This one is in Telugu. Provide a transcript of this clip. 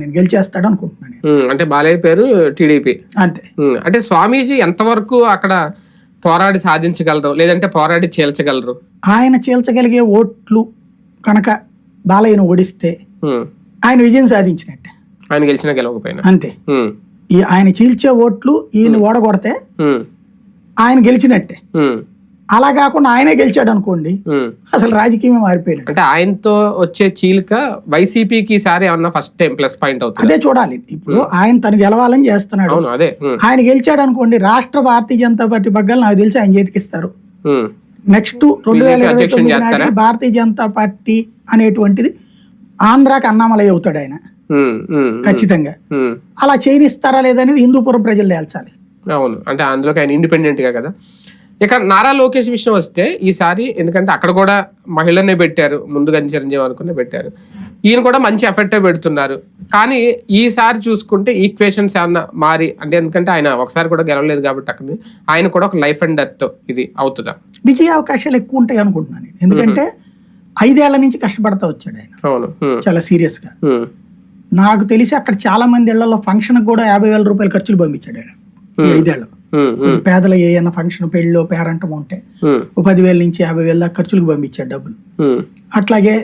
నేను గెలిచేస్తాడు అనుకుంటున్నాను అంటే బాలయ్య పేరు టీడీపీ. అంతే. అంటే స్వామీజీ ఎంతవరకు అక్కడ పోరాడి సాధించగలరు? లేదంటే పోరాడి చీల్చగలరు? ఆయన చీల్చగలిగే ఓట్లు కనుక బాలయ్యను ఓడిస్తే ఆయన విజయం సాధించినట్టే. ఆయన గెలిచినా గెలవకపోయినా? అంతే. ఈ ఆయన చీల్చే ఓట్లు ఈయన ఓడగొడితే ఆయన గెలిచినట్టే. అలా కాకుండా ఆయనే గెలిచాడు అనుకోండి. అసలు రాజకీయమే మారిపోయినట్టు. అంటే ఆయనతో వచ్చే చీలిక వైసీపీకి ఈసారి ఏమన్నా ఫస్ట్ టైం ప్లస్ పాయింట్ అవుతుంది? అదే చూడాలి. ఇప్పుడు ఆయన తను గెలవాలని చేస్తున్నాడు. అదే. ఆయన గెలిచాడు అనుకోండి రాష్ట్ర భారతీయ జనతా పార్టీ బగ్గాలు నాకు తెలిసి ఆయన చేతికిస్తారు నెక్స్ట్ రెండు వేల ఇరవై తొమ్మిది? నాటికి భారతీయ జనతా పార్టీ అనేటువంటిది ఆంధ్రాకి అన్నామలై అవుతాడు ఆయన. ఖచ్చితంగా. అలా చేయనిస్తారా లేదనేది హిందూపురం ప్రజలు తేల్చాలి. అవును. అంటే అందులోకి ఆయన ఇండిపెండెంట్గా కదా? ఇక నారా లోకేష్ విషయం వస్తే ఈసారి ఎందుకంటే అక్కడ కూడా మహిళనే పెట్టారు ముందుగా చిరంజీవి అనుకునే పెట్టారు. ఈయన కూడా మంచి ఎఫెక్టే పెడుతున్నారు. కానీ ఈసారి చూసుకుంటే ఈక్వేషన్స్ ఏమన్నా మారి అంటే ఎందుకంటే ఆయన ఒకసారి కూడా గెలవలేదు కాబట్టి అక్కడ ఆయన కూడా ఒక లైఫ్ అండ్ డెత్ ఇది అవుతుందా? విజయ అవకాశాలు ఎక్కువ ఉంటాయి అనుకుంటున్నాను నేను. ఎందుకంటే ఐదేళ్ళ నుంచి కష్టపడతా వచ్చాడు ఆయన. చాలా సీరియస్గా నాకు తెలిసి అక్కడ చాలా మంది ఇళ్ళలో ఫంక్షన్ కూడా యాభై వేల రూపాయల ఖర్చులు పంపించాడు ఆయన. ఈ ఐదేళ్ళు ఉమ్, ఉమ్, పేదల ఏదైనా ఫంక్షన్ పెళ్ళిలో పేరంటం ఉంటే ఓ పదివేల నుంచి యాభై వేల దాకా ఖర్చులకు పంపించాడు డబ్బులు. అట్లాగే